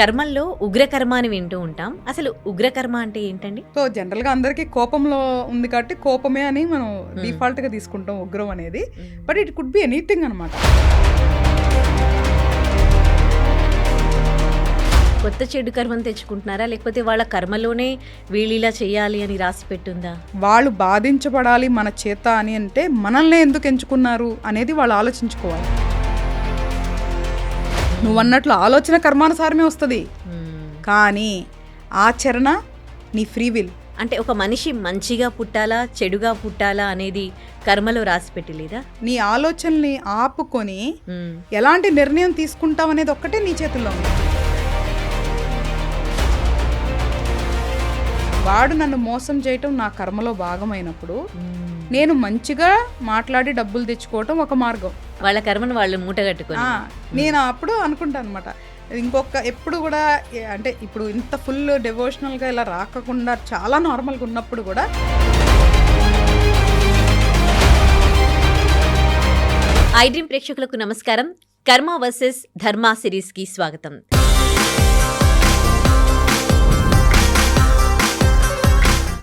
కర్మల్లో ఉగ్రకర్మ అని వింటూ ఉంటాం. అసలు ఉగ్రకర్మ అంటే ఏంటండి? సో జనరల్గా అందరికీ కోపంలో ఉంది కాబట్టి కోపమే అని మనం డిఫాల్ట్గా తీసుకుంటాం ఉగ్రం అనేది. But it could be anything అనమాట కొత్త చెడు కర్మను తెచ్చుకుంటున్నారా? లేకపోతే వాళ్ళ కర్మలోనే వీళ్ళు ఇలా చేయాలి అని రాసి పెట్టుందా? వాళ్ళు బాధించబడాలి మన చేత అని అంటే మనల్ని ఎందుకు ఎంచుకున్నారు అనేది వాళ్ళు ఆలోచించుకోవాలి. నువ్వు అన్నట్లు ఆలోచన కర్మానుసారమే వస్తుంది. కానీ ఆచరణ నీ ఫ్రీ విల్. అంటే ఒక మనిషి మంచిగా పుట్టాలా చెడుగా పుట్టాలా అనేది కర్మలో రాసి పెట్టలేదా? నీ ఆలోచనల్ని ఆపుకొని ఎలాంటి నిర్ణయం తీసుకుంటావు అనేది ఒక్కటే నీ చేతుల్లో ఉంది. వాడు నన్ను మోసం చేయటం నా కర్మలో భాగమైనప్పుడు నేను మంచిగా మాట్లాడి డబ్బులు తెచ్చుకోవటం ఒక మార్గం. వాళ్ళ కర్మను వాళ్ళు మూటగట్టుకొని. నేను అప్పుడు అనుకుంటాను అనమాట ఇంకొక ఎప్పుడు కూడా అంటే ఇప్పుడు ఇంత ఫుల్ డెవోషనల్గా ఇలా రాకుండా చాలా నార్మల్గా ఉన్నప్పుడు కూడా ఐ డ్రీమ్ ప్రేక్షకులకు నమస్కారం. కర్మ వర్సెస్ ధర్మ సిరీస్కి స్వాగతం.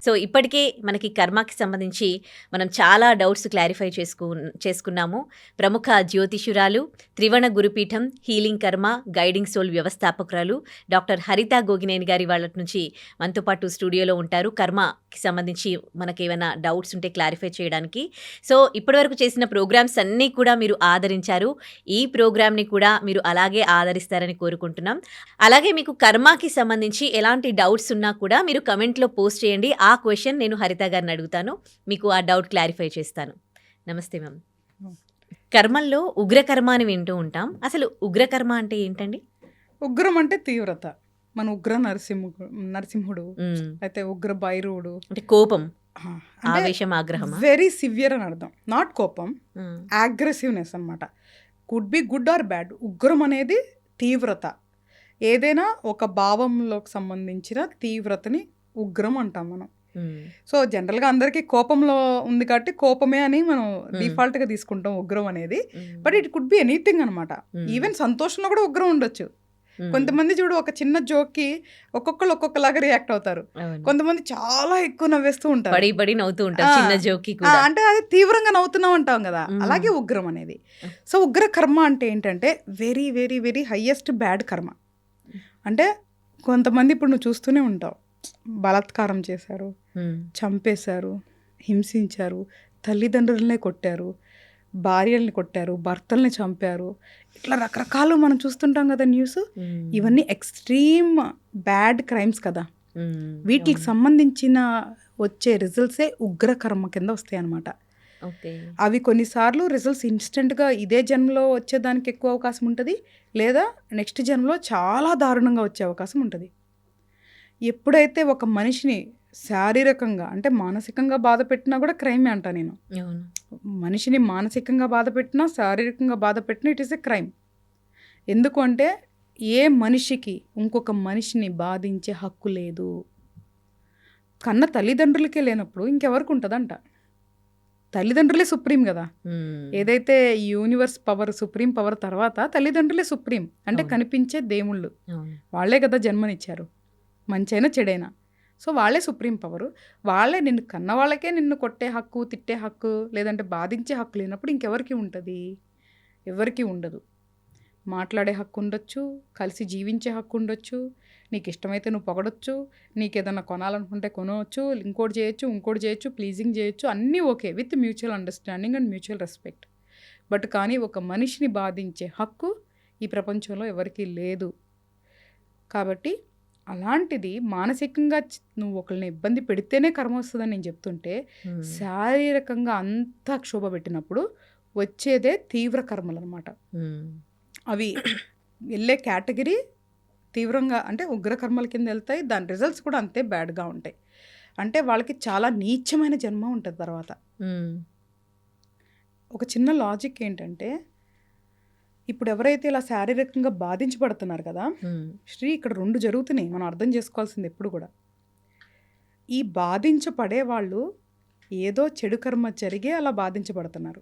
సో ఇప్పటికే మనకి కర్మకి సంబంధించి మనం చాలా డౌట్స్ క్లారిఫై చేసుకు చేసుకున్నాము. ప్రముఖ జ్యోతిషురాలు Trivana Gurupeetham healing karma guiding soul వ్యవస్థాపకురాలు doctor Haritha Gogineni గారి వాళ్ళ నుంచి మనతో పాటు స్టూడియోలో ఉంటారు. కర్మకి సంబంధించి మనకి ఏమైనా డౌట్స్ ఉంటే క్లారిఫై చేయడానికి. సో ఇప్పటివరకు చేసిన ప్రోగ్రామ్స్ అన్నీ కూడా మీరు ఆదరించారు. ఈ ప్రోగ్రామ్ని కూడా మీరు అలాగే ఆదరిస్తారని కోరుకుంటున్నాం. అలాగే మీకు కర్మకి సంబంధించి ఎలాంటి డౌట్స్ ఉన్నా కూడా మీరు కమెంట్లో పోస్ట్ చేయండి. ఆ క్వశ్చన్ నేను హరిత గారిని అడుగుతాను. మీకు ఆ డౌట్ క్లారిఫై చేస్తాను. నమస్తే మ్యామ్ కర్మల్లో ఉగ్రకర్మ అని వింటూ ఉంటాం. అసలు ఉగ్రకర్మ అంటే ఏంటండి? ఉగ్రం అంటే తీవ్రత. మన ఉగ్ర నరసింహుడు నరసింహుడు మ్మ్. అయితే ఉగ్ర భైరవుడు. అంటే కోపం. ఆవేశం ఆగ్రహమా? వెరీ సివియర్ అని అర్థం. నాట్ కోపం. అగ్రెసివ్నెస్ అనమాట could be good or bad Ugramm అనేది తీవ్రత. ఏదైనా ఒక భావంలోకి సంబంధించిన తీవ్రతని ఉగ్రం అంటాం మనం. సో జనరల్గా అందరికీ కోపంలో ఉంది కాబట్టి కోపమే అని మనం డిఫాల్ట్గా తీసుకుంటాం ఉగ్రం అనేది. But it could be anything అనమాట. ఈవెన్ సంతోషంలో కూడా ఉగ్రం ఉండొచ్చు. కొంతమంది చూడు ఒక చిన్న జోక్కి ఒక్కొక్కరు ఒక్కొక్కలాగా రియాక్ట్ అవుతారు. కొంతమంది చాలా ఎక్కువ నవ్వేస్తూ ఉంటారు. పడి పడి నవ్వుతూ ఉంటారు. ఆ. చిన్న జోకి ఆ, కూడా. అంటే అది తీవ్రంగా నవ్వుతున్నాం అంటాం కదా. అలాగే ఉగ్రం అనేది. సో ఉగ్ర కర్మ అంటే ఏంటంటే very very very highest bad karma. అంటే కొంతమంది ఇప్పుడు నువ్వు చూస్తూనే ఉంటావు. బలాత్కారం చేశారు. చంపేశారు హింసించారు తల్లిదండ్రులనే కొట్టారు భార్యల్ని కొట్టారు భర్తల్ని చంపారు. ఇట్లా రకరకాలు మనం చూస్తుంటాం కదా న్యూస్. ఇవన్నీ ఎక్స్ట్రీమ్ బ్యాడ్ క్రైమ్స్ కదా. వీటికి. సంబంధించిన వచ్చే రిజల్ట్సే ఉగ్ర కర్మ కింద వస్తాయి అన్నమాట ఓకే. అవి కొన్నిసార్లు రిజల్ట్స్ ఇన్స్టెంట్గా ఇదే జన్మలో వచ్చేదానికి ఎక్కువ అవకాశం ఉంటుంది. లేదా నెక్స్ట్ జన్మలో చాలా దారుణంగా వచ్చే అవకాశం ఉంటుంది. ఎప్పుడైతే ఒక మనిషిని శారీరకంగా అంటే మానసికంగా బాధ పెట్టినా కూడా క్రైమే అంట నేను. మనిషిని మానసికంగా బాధ పెట్టినా శారీరకంగా బాధ పెట్టినా ఇట్ ఈస్ ఎ క్రైమ్. ఎందుకు అంటే ఏ మనిషికి ఇంకొక మనిషిని బాధించే హక్కు లేదు. కన్న తల్లిదండ్రులకే లేనప్పుడు ఇంకెవరికి ఉంటుందంట. తల్లిదండ్రులే సుప్రీం కదా. ఏదైతే యూనివర్స్ పవర్ సుప్రీం పవర్ తర్వాత తల్లిదండ్రులే సుప్రీం అంటే. కనిపించే దేవుళ్ళు. వాళ్ళే కదా జన్మనిచ్చారు. మంచైనా చెడైనా. సో వాళ్ళే సుప్రీం పవర్. వాళ్ళే నిన్ను కన్న వాళ్ళకే నిన్ను కొట్టే హక్కు తిట్టే హక్కు లేదంటే బాధించే హక్కు లేనప్పుడు ఇంకెవరికి ఉంటుంది? ఎవరికి ఉండదు. మాట్లాడే హక్కు ఉండొచ్చు కలిసి జీవించే హక్కు ఉండొచ్చు నీకు ఇష్టమైతే నువ్వు పొగడొచ్చు నీకు ఏదైనా కొనాలనుకుంటే కొనవచ్చు ఇంకోటి చేయొచ్చు ఇంకోటి చేయొచ్చు ప్లీజింగ్ చేయొచ్చు అన్నీ okay with mutual understanding and mutual respect but కానీ ఒక మనిషిని బాధించే హక్కు ఈ ప్రపంచంలో ఎవరికీ లేదు. కాబట్టి అలాంటిది మానసికంగా నువ్వు ఒకరిని ఇబ్బంది పెడితేనే కర్మ వస్తుందని నేను చెప్తుంటే. శారీరకంగా అంతా క్షోభ పెట్టినప్పుడు వచ్చేదే తీవ్ర కర్మలు అనమాట. అవి వెళ్ళే కేటగిరీ తీవ్రంగా అంటే ఉగ్ర కర్మల కింద వెళ్తాయి దాని రిజల్ట్స్ కూడా అంతే బ్యాడ్గా ఉంటాయి అంటే వాళ్ళకి చాలా నీచమైన జన్మ ఉంటుంది తర్వాత. ఒక చిన్న లాజిక్ ఏంటంటే ఇప్పుడు ఎవరైతే ఇలా శారీరకంగా బాధించబడుతున్నారు కదా. శ్రీ ఇక్కడ రెండు జరుగుతున్నాయి. మనం అర్థం చేసుకోవాల్సింది ఎప్పుడు కూడా. ఈ బాధించబడే వాళ్ళు ఏదో చెడు కర్మ జరిగే అలా బాధించబడుతున్నారు.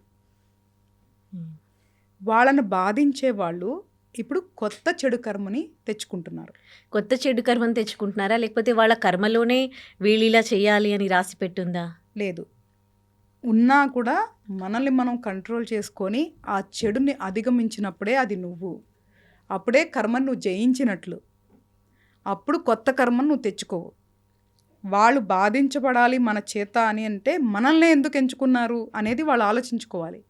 వాళ్ళని బాధించే వాళ్ళు ఇప్పుడు కొత్త చెడు కర్మని తెచ్చుకుంటున్నారు. కొత్త చెడు కర్మను తెచ్చుకుంటున్నారా? లేకపోతే వాళ్ళ కర్మలోనే వీళ్ళు ఇలా చేయాలి అని రాసి పెట్టుందా? లేదు. ఉన్నా కూడా మనల్ని మనం కంట్రోల్ చేసుకొని ఆ చెడుని అధిగమించినప్పుడే అది నువ్వు. అప్పుడే కర్మను నువ్వు జయించినట్లు. అప్పుడు కొత్త కర్మను నువ్వు తెచ్చుకోవు. వాళ్ళు బాధించబడాలి మన చేత అని అంటే మనల్ని ఎందుకు ఎంచుకున్నారు అనేది వాళ్ళు ఆలోచించుకోవాలి.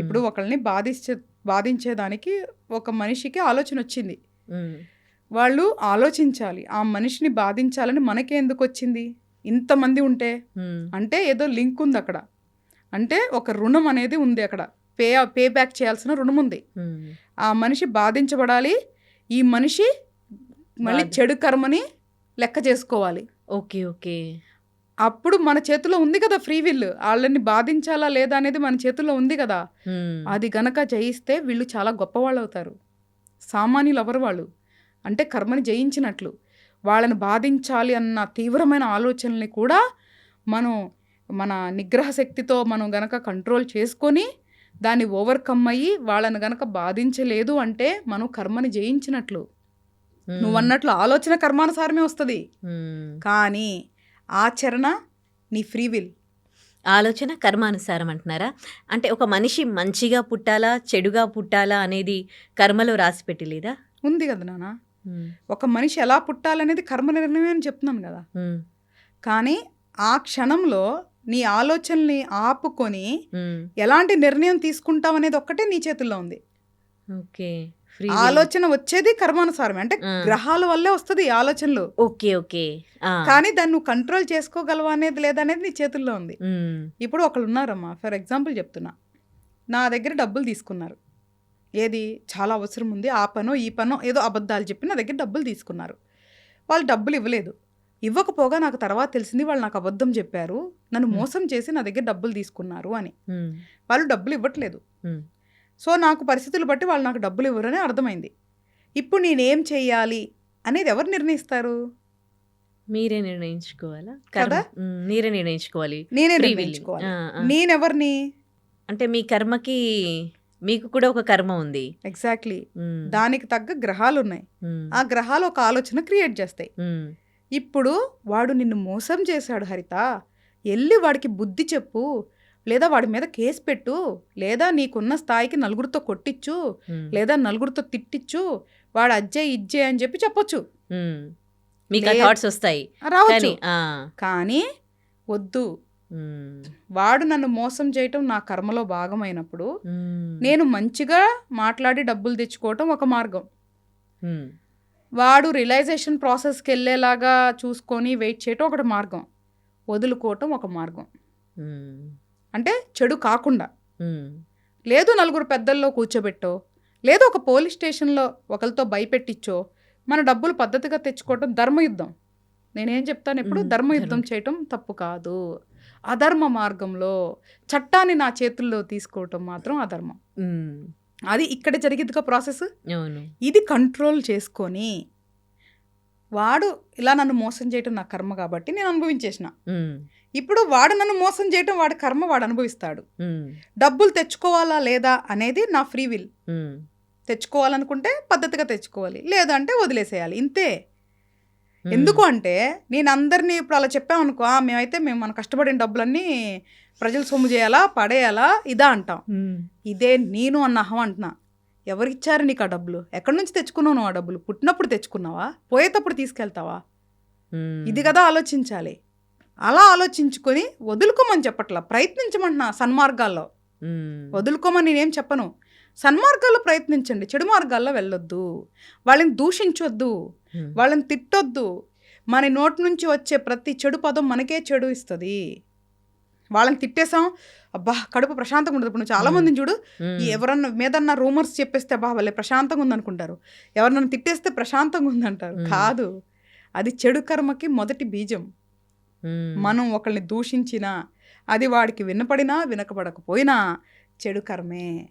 ఇప్పుడు ఒకళ్ళని బాధించే బాధించేదానికి ఒక మనిషికి ఆలోచన వచ్చింది. వాళ్ళు ఆలోచించాలి ఆ మనిషిని బాధించాలని మనకే ఎందుకు వచ్చింది? ఇంతమంది ఉంటే? అంటే ఏదో లింక్ ఉంది అక్కడ. అంటే ఒక రుణం అనేది ఉంది అక్కడ. పే పే బ్యాక్ చేయాల్సిన రుణం ఉంది. ఆ మనిషి బాధించబడాలి. ఈ మనిషి మళ్ళీ. చెడు కర్మని లెక్క చేసుకోవాలి. Okay okay. అప్పుడు మన చేతిలో ఉంది కదా ఫ్రీ విల్. వాళ్ళని బాధించాలా లేదా అనేది మన చేతిలో ఉంది కదా. అది గనక జయిస్తే వీళ్ళు చాలా గొప్పవాళ్ళు అవుతారు సామాన్యులు ఎవరు వాళ్ళు? అంటే కర్మని జయించినట్లు. వాళ్ళని బాధించాలి అన్న తీవ్రమైన ఆలోచనల్ని కూడా మనం మన నిగ్రహ శక్తితో మనం గనక కంట్రోల్ చేసుకొని దాన్ని ఓవర్కమ్ అయ్యి వాళ్ళని గనక బాధించలేదు అంటే మనం కర్మని జయించినట్లు. నువ్వు అన్నట్లు ఆలోచన కర్మానుసారమే వస్తుంది. కానీ ఆచరణ నీ ఫ్రీ విల్ ఆలోచన కర్మానుసారం అంటున్నారా? అంటే ఒక మనిషి మంచిగా పుట్టాలా చెడుగా పుట్టాలా అనేది కర్మలో రాసి పెట్టలేదా? ఉంది కదా నాన్న. ఉమ్, ఒక మనిషి ఎలా పుట్టాలనేది కర్మ నిర్ణయమే అని చెప్తున్నాను కదా. కానీ ఆ క్షణంలో నీ ఆలోచనల్ని ఆపుకొని ఎలాంటి నిర్ణయం తీసుకుంటాం అనేది ఒక్కటే నీ చేతుల్లో ఉంది. ఓకే. ఆలోచన వచ్చేది కర్మానుసారమే. అంటే. గ్రహాల వల్లే వస్తుంది ఆలోచనలు. Okay okay. కానీ దాన్ని నువ్వు కంట్రోల్ చేసుకోగలవా అనేది లేదనేది నీ చేతుల్లో ఉంది. ఇప్పుడు ఒకళ్ళు ఉన్నారమ్మా. ఫర్ ఎగ్జాంపుల్ చెప్తున్నా. నా దగ్గర డబ్బులు తీసుకున్నారు. ఏది? చాలా అవసరం ఉంది. ఆ పనో ఈ పనో ఏదో అబద్ధాలు చెప్పి నా దగ్గర డబ్బులు తీసుకున్నారు. వాళ్ళు డబ్బులు ఇవ్వలేదు. ఇవ్వకపోగా నాకు తర్వాత తెలిసింది వాళ్ళు నాకు అబద్ధం చెప్పారు. నన్ను. మోసం చేసి నా దగ్గర డబ్బులు తీసుకున్నారు అని. వాళ్ళు డబ్బులు ఇవ్వట్లేదు. సో నాకు పరిస్థితులు బట్టి వాళ్ళు నాకు డబ్బులు ఇవ్వరని అర్థమైంది. ఇప్పుడు నేనేం చెయ్యాలి అనేది ఎవరు నిర్ణయిస్తారు? మీరే నిర్ణయించుకోవాలా? కదా? మీరే నిర్ణయించుకోవాలి. నేనే. నిర్ణయించుకోవాలి. నేనెవరిని? అంటే మీ కర్మకి మీకు కూడా ఒక కర్మ ఉంది. ఎగ్జాక్ట్లీ దానికి తగ్గ గ్రహాలు ఉన్నాయి ఆ గ్రహాలు ఒక ఆలోచన క్రియేట్ చేస్తాయి. ఇప్పుడు వాడు నిన్ను మోసం చేశాడు హరిత. వెళ్ళి వాడికి బుద్ధి చెప్పు. లేదా వాడి మీద కేసు పెట్టు. లేదా నీకున్న స్థాయికి నలుగురితో కొట్టించు లేదా నలుగురితో తిట్టించు వాడు అజ్జే ఇజ్జే అని చెప్పి చెప్పొచ్చు. మీకు. థాట్స్ వస్తాయి. రావచ్చు. కానీ వద్దు. వాడు నన్ను మోసం చేయటం నా కర్మలో భాగమైనప్పుడు నేను మంచిగా మాట్లాడి డబ్బులు తెచ్చుకోవటం ఒక మార్గం. వాడు రియలైజేషన్ ప్రాసెస్కి వెళ్ళేలాగా చూసుకొని వెయిట్ చేయటం ఒకటి మార్గం. వదులుకోవటం ఒక మార్గం. అంటే చెడు కాకుండా. లేదు నలుగురు పెద్దల్లో కూర్చోబెట్టో లేదు ఒక పోలీస్ స్టేషన్లో ఒకరితో భయపెట్టించో మన డబ్బులు పద్ధతిగా తెచ్చుకోవటం ధర్మయుద్ధం. నేనేం చెప్తాను ఎప్పుడు. ధర్మయుద్ధం చేయటం తప్పు కాదు. అధర్మ మార్గంలో చట్టాన్ని నా చేతుల్లో తీసుకోవటం మాత్రం అధర్మం. అది ఇక్కడ జరిగిద్దిగా ప్రాసెస్? ఇది కంట్రోల్ చేసుకొని వాడు ఇలా నన్ను మోసం చేయటం నా కర్మ కాబట్టి నేను అనుభవించేసిన. ఇప్పుడు వాడు నన్ను మోసం చేయటం వాడి కర్మ వాడు అనుభవిస్తాడు. డబ్బులు తెచ్చుకోవాలా లేదా అనేది నా ఫ్రీ విల్. తెచ్చుకోవాలనుకుంటే పద్ధతిగా తెచ్చుకోవాలి. లేదంటే వదిలేసేయాలి. ఇంతే. ఎందుకు అంటే నేను అందరినీ ఇప్పుడు అలా చెప్పామనుకో "ఆ, మేమైతే మేము మన కష్టపడిన డబ్బులన్నీ ప్రజలు సొమ్ము చేయాలా పడేయాలా? ఇదా అంటాం. ఇదే నేను అన్న అహం అంటున్నా. ఎవరిచ్చారు నీకు ఆ డబ్బులు? ఎక్కడి నుంచి తెచ్చుకున్నావు నువ్వు ఆ డబ్బులు? పుట్టినప్పుడు తెచ్చుకున్నావా? పోయేటప్పుడు తీసుకెళ్తావా? ఇది కదా ఆలోచించాలి. అలా ఆలోచించుకొని వదులుకోమని చెప్పట్లా. ప్రయత్నించమంటున్నా సన్మార్గాల్లో. వదులుకోమని నేనేం చెప్పను. సన్మార్గాల్లో ప్రయత్నించండి. చెడు మార్గాల్లో వెళ్ళొద్దు. వాళ్ళని దూషించొద్దు. వాళ్ళని తిట్టొద్దు. మన నోటి నుంచి వచ్చే ప్రతి చెడు పదం మనకే చెడు ఇస్తుంది. వాళ్ళని తిట్టేసాం అబ్బా కడుపు ప్రశాంతంగా ఉండదు. ఇప్పుడు నువ్వు చాలా మందిని చూడు. ఎవరన్నా మీదన్నా రూమర్స్ చెప్పేస్తే అబ్బా వాళ్ళే ప్రశాంతంగా ఉందనుకుంటారు. ఎవరన్నా తిట్టేస్తే ప్రశాంతంగా ఉందంటారు. కాదు. అది చెడు కర్మకి మొదటి బీజం. మనం ఒకళ్ళని దూషించినా అది వాడికి వినపడినా వినకపడకపోయినా చెడు కర్మే.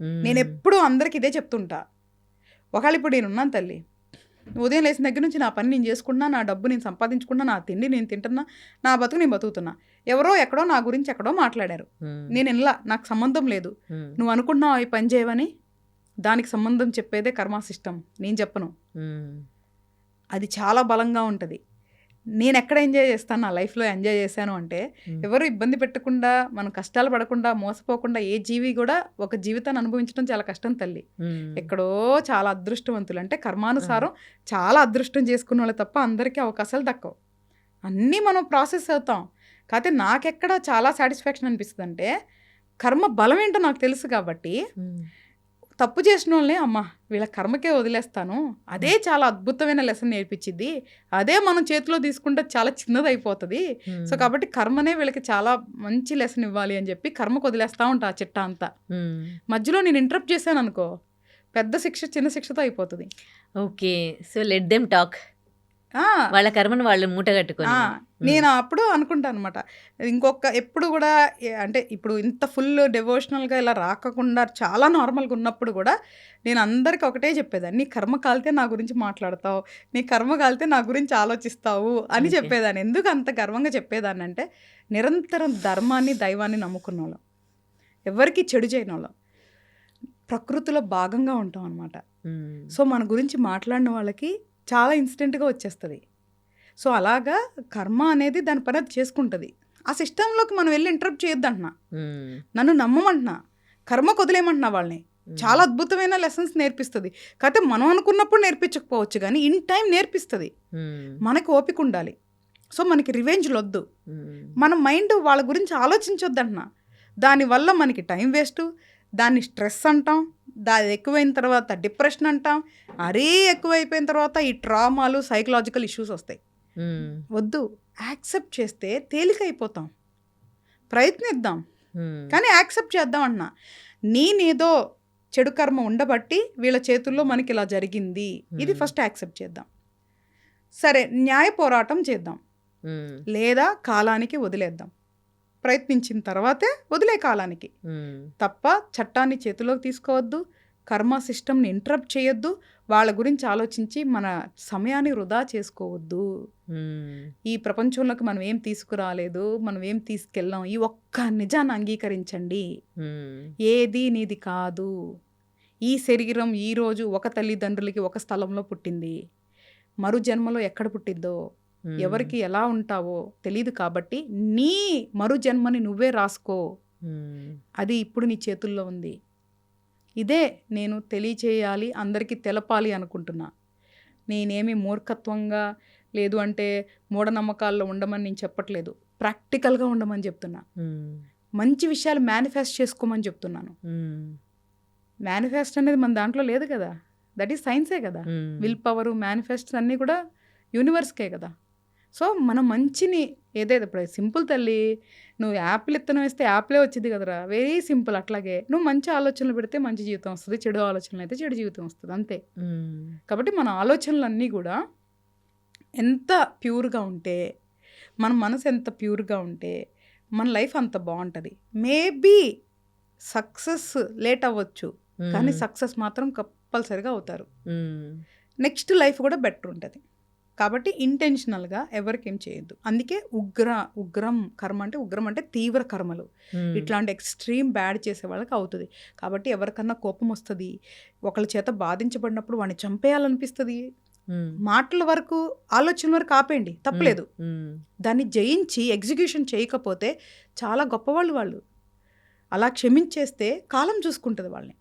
నేను ఎప్పుడూ అందరికి ఇదే చెప్తుంటా. ఒకవేళ ఇప్పుడు నేను ఉన్నాను తల్లి. ఉదయం లేచిన దగ్గర నుంచి నా పని నేను చేసుకుంటున్నా నా డబ్బు నేను సంపాదించుకున్నా నా తిండి నేను తింటున్నా నా బతుకు నేను బతుకుతున్నా. ఎవరో ఎక్కడో నా గురించి ఎక్కడో మాట్లాడారు. నేను ఇలా నాకు సంబంధం లేదు. నువ్వు అనుకుంటున్నావు ఈ పని చేయవని? దానికి సంబంధం చెప్పేదే కర్మ సిస్టమ్ నేను చెప్పను. అది చాలా బలంగా ఉంటుంది. నేను ఎక్కడ ఎంజాయ్ చేస్తాను నా లైఫ్లో ఎంజాయ్ చేశాను అంటే. ఎవరు ఇబ్బంది పెట్టకుండా మనం కష్టాలు పడకుండా మోసపోకుండా ఏ జీవి కూడా ఒక జీవితాన్ని అనుభవించడం చాలా కష్టం తల్లి. ఎక్కడో చాలా అదృష్టవంతులు అంటే కర్మానుసారం చాలా అదృష్టం చేసుకున్న వాళ్ళు తప్ప అందరికీ అవకాశాలు దక్కవు అన్నీ మనం ప్రాసెస్ అవుతాం కాకపోతే నాకెక్కడ చాలా సాటిస్ఫాక్షన్ అనిపిస్తుంది అంటే కర్మ బలం ఏంటో నాకు తెలుసు కాబట్టి. తప్పు చేసిన వాళ్ళని అమ్మ వీళ్ళ కర్మకే వదిలేస్తాను. అదే చాలా అద్భుతమైన లెసన్ నేర్పించింది అదే మనం చేతిలో తీసుకుంటే చాలా చిన్నది అయిపోతుంది. సో కాబట్టి కర్మనే వీళ్ళకి చాలా మంచి లెసన్ ఇవ్వాలి అని చెప్పి కర్మకు వదిలేస్తా ఉంటా ఆ చిట్టా అంతా. మధ్యలో నేను ఇంటరప్ట్ చేశాను అనుకో పెద్ద శిక్ష చిన్న శిక్షతో అయిపోతుంది. Okay. So let them talk. వాళ్ళ కర్మను వాళ్ళు మూట కట్టుకొని. ఆ, నేను అప్పుడు అనుకుంటాను అనమాట ఇంకొక ఎప్పుడు కూడా అంటే ఇప్పుడు ఇంత ఫుల్ డెవోషనల్గా ఇలా రాకుండా చాలా నార్మల్గా ఉన్నప్పుడు కూడా నేను అందరికి ఒకటే చెప్పేదాన్ని. నీ కర్మ కాలితే నా గురించి మాట్లాడతావు. నీ కర్మ కాలితే నా గురించి ఆలోచిస్తావు. అని. చెప్పేదాన్ని. ఎందుకు అంత గర్వంగా చెప్పేదాన్ని అంటే నిరంతరం ధర్మాన్ని దైవాన్ని నమ్ముకున్న వాళ్ళం ఎవరికి చెడు చేయని వాళ్ళం ప్రకృతిలో భాగంగా ఉంటాం అనమాట. సో మన గురించి మాట్లాడిన వాళ్ళకి చాలా ఇన్స్టెంట్గా వచ్చేస్తుంది. సో అలాగా కర్మ అనేది దాని పని అది చేసుకుంటుంది. ఆ సిస్టంలోకి మనం వెళ్ళి ఇంటరప్ట్ చేయొద్దంటున్నా. నన్ను నమ్మమంటున్నా. కర్మ కొదిలేయమంటున్నా వాళ్ళని. చాలా అద్భుతమైన లెసన్స్ నేర్పిస్తుంది. కాకపోతే మనం అనుకున్నప్పుడు నేర్పించకపోవచ్చు కానీ ఇన్ టైం నేర్పిస్తుంది. మనకి ఓపిక ఉండాలి. సో మనకి రివెంజ్లు వద్దు. మన మైండ్ వాళ్ళ గురించి ఆలోచించొద్దంటున్నా. దానివల్ల మనకి టైం వేస్ట్ దాన్ని స్ట్రెస్ అంటాం. దాని ఎక్కువైన తర్వాత డిప్రెషన్ అంటాం అరే ఎక్కువైపోయిన తర్వాత ఈ ట్రామాలు సైకలాజికల్ ఇష్యూస్ వస్తాయి. వద్దు యాక్సెప్ట్ చేస్తే తేలికైపోతాం ప్రయత్నిద్దాం. కానీ యాక్సెప్ట్ చేద్దాం అన్నా నేనేదో చెడు కర్మ ఉండబట్టి వీళ్ళ చేతుల్లో మనకి ఇలా జరిగింది ఇది. ఫస్ట్ యాక్సెప్ట్ చేద్దాం సరే న్యాయ పోరాటం చేద్దాం. లేదా కాలానికి వదిలేద్దాం ప్రయత్నించిన తర్వాతే వదిలే కాలానికి. తప్ప చట్టాన్ని చేతిలోకి తీసుకోవద్దు కర్మ సిస్టమ్ని ఇంటరప్ట్ చేయొద్దు వాళ్ళ గురించి ఆలోచించి మన సమయాన్ని వృధా చేసుకోవద్దు. ఈ ప్రపంచంలోకి మనం ఏం తీసుకురాలేదు మనం ఏం తీసుకెళ్ళాం ఈ ఒక్క నిజాన్ని అంగీకరించండి. ఏది నీది కాదు ఈ శరీరం ఈరోజు ఒక తల్లిదండ్రులకి ఒక స్థలంలో పుట్టింది మరు జన్మలో ఎక్కడ పుట్టిందో మ్మ్. ఎవరికి ఎలా ఉంటావో తెలియదు కాబట్టి నీ మరు జన్మని నువ్వే రాసుకో. అది ఇప్పుడు నీ చేతుల్లో ఉంది. ఇదే నేను తెలియచేయాలి అందరికీ తెలపాలి అనుకుంటున్నా. నేనేమి మూర్ఖత్వంగా లేదు అంటే మూఢనమ్మకాల్లో ఉండమని నేను చెప్పట్లేదు. ప్రాక్టికల్గా ఉండమని చెప్తున్నా. మంచి విషయాలు మేనిఫెస్ట్ చేసుకోమని చెప్తున్నాను. మేనిఫెస్ట్ అనేది మన దాంట్లో లేదు కదా. దట్ ఈస్ సైన్సే కదా. విల్ పవర్ మేనిఫెస్ట్ అన్నీ కూడా యూనివర్స్కే కదా. సో మన మంచిని ఏదైతే ఇప్పుడు సింపుల్ తల్లి నువ్వు యాపిల్ ఇత్తనం వేస్తే యాపిలే వచ్చింది కదరా వెరీ సింపుల్ అట్లాగే నువ్వు మంచి ఆలోచనలు పెడితే మంచి జీవితం వస్తుంది చెడు ఆలోచనలు అయితే చెడు జీవితం వస్తుంది అంతే. కాబట్టి మన ఆలోచనలన్నీ కూడా ఎంత ప్యూర్గా ఉంటే మన మనసు ఎంత ప్యూర్గా ఉంటే మన లైఫ్ అంత బాగుంటుంది మేబీ సక్సెస్ లేట్ అవ్వచ్చు కానీ. సక్సెస్ మాత్రం కంపల్సరిగా అవుతారు. నెక్స్ట్ లైఫ్ కూడా బెటర్ ఉంటుంది కాబట్టి ఇంటెన్షనల్గా ఎవరికేం చేయొద్దు అందుకే ఉగ్ర ఉగ్రం కర్మ అంటే ఉగ్రం అంటే తీవ్ర కర్మలు. ఇట్లాంటి ఎక్స్ట్రీమ్ బ్యాడ్ చేసే వాళ్ళకి అవుతుంది కాబట్టి ఎవరికన్నా కోపం వస్తుంది ఒకళ్ళ చేత బాధించబడినప్పుడు వాడిని చంపేయాలనిపిస్తుంది. మాటల వరకు ఆలోచన వరకు ఆపేయండి తప్పలేదు. దాన్ని జయించి ఎగ్జిక్యూషన్ చేయకపోతే చాలా గొప్పవాళ్ళు వాళ్ళు అలా క్షమించేస్తే కాలం చూసుకుంటుంది వాళ్ళని.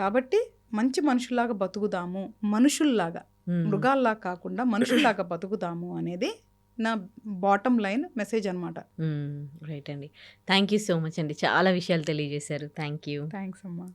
కాబట్టి మంచి మనుషుల్లాగా బతుకుదాము మనుషుల్లాగా. మృగాల్లా కాకుండా మనుషుల్లాగా బతుకుదాము అనేది నా బాటమ్ లైన్ మెసేజ్ అనమాట. రైట్ అండి. థ్యాంక్ యూ సో మచ్ అండి. చాలా విషయాలు తెలియజేశారు. థ్యాంక్ యూ థ్యాంక్స్ అమ్మా.